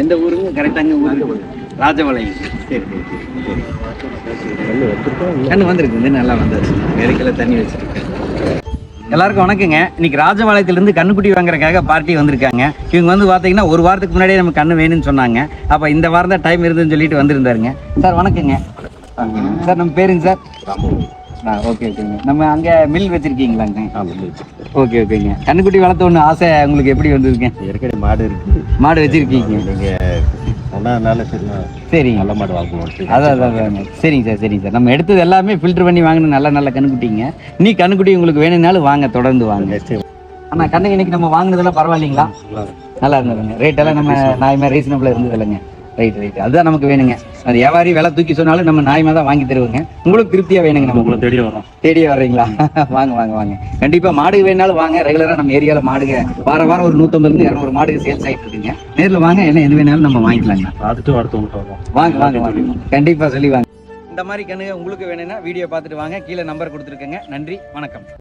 எந்த ஊருங்க கரெக்டாங்க ஊரு ராஜபாளையம். சரி சரி கண்ணு வந்திருக்கு நல்லா வந்தாச்சு. வேலைக்கெல்லாம் தண்ணி வச்சிருக்கேன். எல்லாருக்கும் வணக்கங்க. இன்னைக்கு ராஜபாளையத்திலிருந்து கண்ணுக்குட்டி வாங்குறதுக்காக பார்ட்டி வந்திருக்காங்க. இவங்க வந்து பார்த்தீங்கன்னா ஒரு வாரத்துக்கு முன்னாடியே நம்ம கண்ணு வேணும்னு சொன்னாங்க. அப்போ இந்த வாரம் தான் டைம் இருந்துன்னு சொல்லிட்டு வந்திருந்தாருங்க. சார் வணக்கங்க. சார் நம்ம பேருங்க சார். ஆ ஓகே ஓகேங்க நம்ம அங்கே மில் வச்சிருக்கீங்களாங்க ஓகே ஓகேங்க கண்ணுக்குட்டி வளர்த்த ஒன்று ஆசை உங்களுக்கு எப்படி வந்திருக்கேன்? ஏற்கனவே மாடு இருக்கு. மாடு வச்சிருக்கீங்க. நீங்க சொன்னதுனால சரி நான் சரிங்க. நல்ல மாடு வாங்கணும் அதான் அதான். சரிங்க சார் சரிங்க சார். நம்ம எடுத்தது எல்லாமே ஃபில்டர் பண்ணி வாங்கின நல்ல நல்ல கண்ணுக்குட்டிங்க. நீ கண்ணுக்குட்டி உங்களுக்கு வேணும்னாலும் வாங்க தொடர்ந்து வாங்க. அண்ணா கண்ணுக்கு இன்னைக்கு நம்ம வாங்கினதெல்லாம் பரவாயில்லைங்களா? நல்லா இருந்ததுங்க. ரேட் எல்லாம் நம்ம நாயமா ரீசனபிளா இருந்தது இல்லைங்க. ரைட் ரைட் அதுதான் நமக்கு வேணுங்க. அது வியாபாரி விலை தூக்கி சொன்னாலும் நம்ம நியாயமா தான் வாங்கி தருவோங்க. உங்களுக்கு திருப்தியா வேணுங்க நம்ம உங்களை தேடி வரோம் தேடியே வர்றீங்களா? வாங்க வாங்க வாங்க. கண்டிப்பா மாடு வேணாலும் வாங்க. ரெகுலரா நம்ம ஏரியால மாடுங்க. வார வாரம் ஒரு நூத்தம்பதுல இருந்து இரநூறு மாடு சேல்ஸ் ஆயிட்டு இருக்குங்க. நேர்ல வாங்க. என்ன எது வேணாலும் நம்ம வாங்கிக்கலாங்க. பார்த்துட்டு அடுத்து உங்கள்கிட்ட வரோம் வாங்க வாங்க வாங்க. கண்டிப்பா சொல்லி வாங்க. இந்த மாதிரி கண்ணுங்க உங்களுக்கு வேணும்னா வீடியோ பார்த்துட்டு வாங்க. கீழே நம்பர் கொடுத்துருக்கேங்க. நன்றி. வணக்கம்.